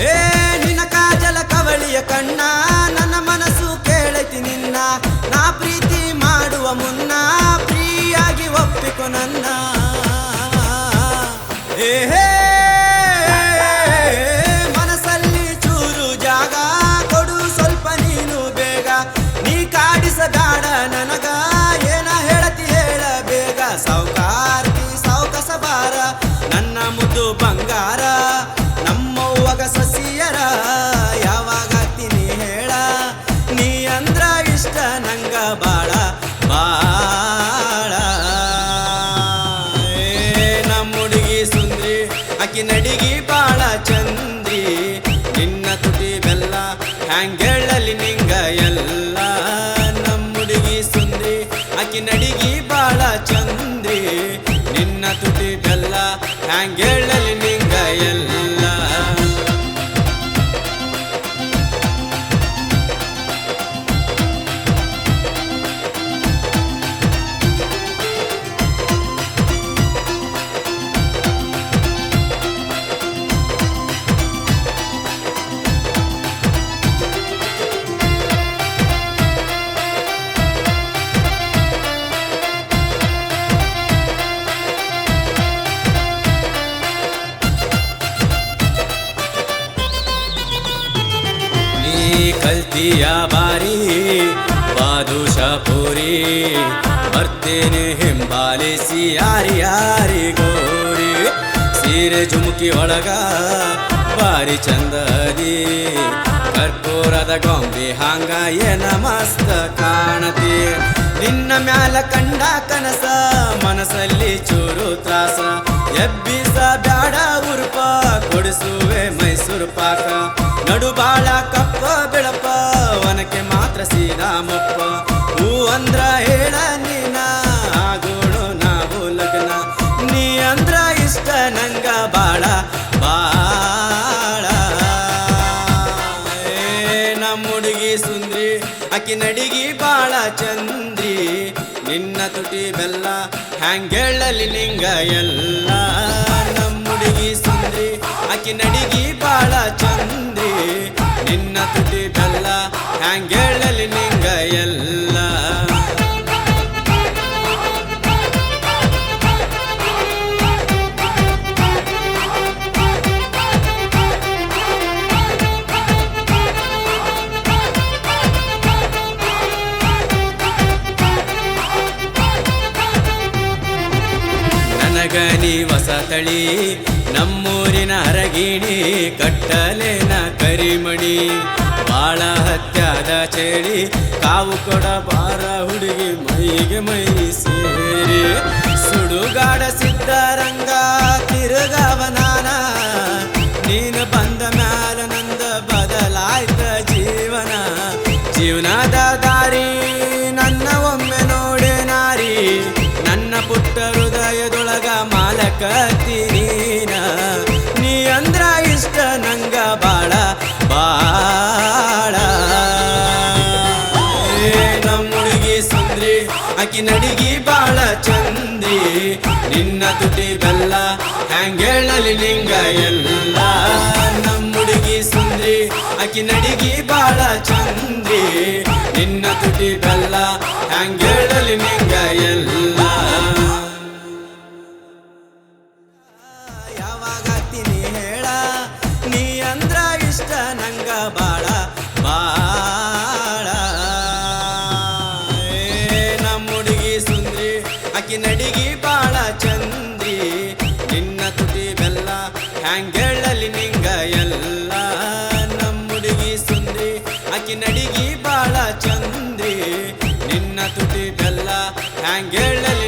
ಏ, ನಿನ್ನ ಕಾಜಲ ಕವಳಿಯ ಕಣ್ಣ, ನನ್ನ ಮನಸ್ಸು ಕೇಳೈತಿ ನಿನ್ನ. ನಾ ಪ್ರೀತಿ ಮಾಡುವ ಮುನ್ನ, ಪ್ರೀಯಾಗಿ ಒಪ್ಪಿಕೊ ನನ್ನ. ಏ ಮನಸ್ಸಲ್ಲಿ ಚೂರು ಜಾಗ, ಕೊಡು ಸ್ವಲ್ಪ ನೀನು ಬೇಗ. ನೀ ಕಾಡಿಸಗಾಡ ನನಗ, ಏನ ಹೇಳತಿ ಹೇಳ ಬೇಗ. ಸಾವುಕಾರ್ತಿ ಸೌಕಸಬಾರ ಬಾರ ನನ್ನ ಮುದ್ದು ಬಂಗಾರ. ಸಸಿಯರ, ಯಾವಾಗ ತಿನಿ ಹೇಳ? ನೀ ಅಂದ್ರ ಇಷ್ಟ, ನಂಗ ಬಾಳ ಬಾಳ. ನಮ್ಮ ಹುಡುಗಿ ಸುಂದ್ರಿ ಅಕ್ಕಿ ನಡಿಗಿ ಬಾಳ ಚಂದ್ರಿ. ನಿನ್ನ ತುಟಿ ಬೆಲ್ಲ ಹ್ಯಾಂಗೇಳಲಿ ನಿಂಗ ಎಲ್ಲ. ನಮ್ಮ ಹುಡುಗಿ ಸುಂದ್ರಿ ಅಕ್ಕಿ ನಡಿಗಿ ಬಾಳ ಚಂದ್ರಿ. ನಿನ್ನ ತುಟಿ ಬೆಲ್ಲ ಹ್ಯಾಂಗೇಳಲಿ ನೀ ಕಲ್ತಿಯ ಬಾರಿ ಪೂರಿ ಬರ್ತೇನೆ ಹಿಂಬಾಲಿಸಿ ಯಾರಿ ಯಾರಿ ಗೋರಿ. ಸೀರೆ ಜುಮುಕಿ ಒಳಗ ಬಾರಿ ಚಂದದಿ. ಕರ್ಪೂರದ ಗೊಂಬೆ ಹಾಂಗ ಏನ ಮಸ್ತ ಕಾಣತಿ. ನಿನ್ನ ಮ್ಯಾಲ ಕಂಡ ಕನಸ ಮನಸ್ಸಲ್ಲಿ ಚೂರು ತ್ರಾಸ. ಎಬ್ಬಿಸ ಬ್ಯಾಡ ಉರುಪ, ಕೊಡಿಸುವೆ ಮೈಸೂರು ಪಾಕ. ನಡು ಮಾತ್ರ ಸೀದಾ ಮಪ್ಪ ಹೂ ಅಂದ್ರ ಹೇಳ ನೀನ ಆಗೋಣ ನಾವು ಲಗ್ನ. ನೀ ಅಂದ್ರ ಇಷ್ಟ ನಂಗ ಬಾಳ ಬಾಳ. ನಮ್ಮ ಹುಡುಗಿ ಸುಂದ್ರಿ, ಆಕಿ ನಡಿಗಿ ಬಾಳ ಚಂದ್ರಿ. ನಿನ್ನ ತುಟಿ ಬೆಲ್ಲ ಹ್ಯಾಂಗೇಳಲಿ ನಿಂಗ ಎಲ್ಲ. ನನಗ ವಸತಳಿ ನಮ್ಮೂರಿನ ಅರಗಿಣಿ, ಕಟ್ಟಲೇನ ಕರಿಮಣಿ. ಬಾಳ ಹತ್ಯಾದ ಚಳಿ ಕಾವು ಕೊಡ ಬಾರ ಹುಡುಗಿ ಮೈಗೆ ಮೈ ಸೇರಿ. ಸುಡುಗಾಡ ಸಿದ್ಧರಂಗ ತಿರುಗವನಾನ ನೀನು ಮಾಲಕತಿ ನೀನ. ನೀ ಅಂದ್ರ ಇಷ್ಟ ನಂಗ ಬಾಳ ಬಾಳ. ನಮ್ಮ ಹುಡುಗಿ ಸುಂದ್ರಿ, ಆಕಿ ನಡಿಗಿ ಬಾಳ ಚಂದ್ರಿ. ನಿನ್ನ ತುಟಿ ಬೆಲ್ಲ ಹ್ಯಾಂಗೇಳಲಿ ನಿಂಗ ಎಲ್ಲ. ನಮ್ಮ ಹುಡುಗಿ ಸುಂದ್ರಿ, ಆಕಿ ನಡಿಗಿ ಬಾಳ ಚಂದ್ರಿ. ನಿನ್ನ ತುಟಿ ಬೆಲ್ಲ ಹ್ಯಾಂಗೇಳಲಿ ನಿಂಗ ಬಾಳ ಬಾಳ. ನಮ್ಮ ಹುಡುಗಿ ಸುಂದ್ರಿ, ಆಕಿ ನಡಿಗಿ ಬಾಳ ಚಂದ್ರಿ. ನಿನ್ನ ತುಟಿ ಬೆಲ್ಲ ಹ್ಯಾಂಗೇಳಲಿ ನಿಂಗ ಎಲ್ಲ. ನಮ್ಮ ಹುಡುಗಿ ಸುಂದ್ರಿ, ಆಕಿ ನಡಿಗಿ ಬಾಳ ಚಂದ್ರಿ. ನಿನ್ನ ತುಟಿ ಬೆಲ್ಲ ಹ್ಯಾಂಗೇಳಲಿ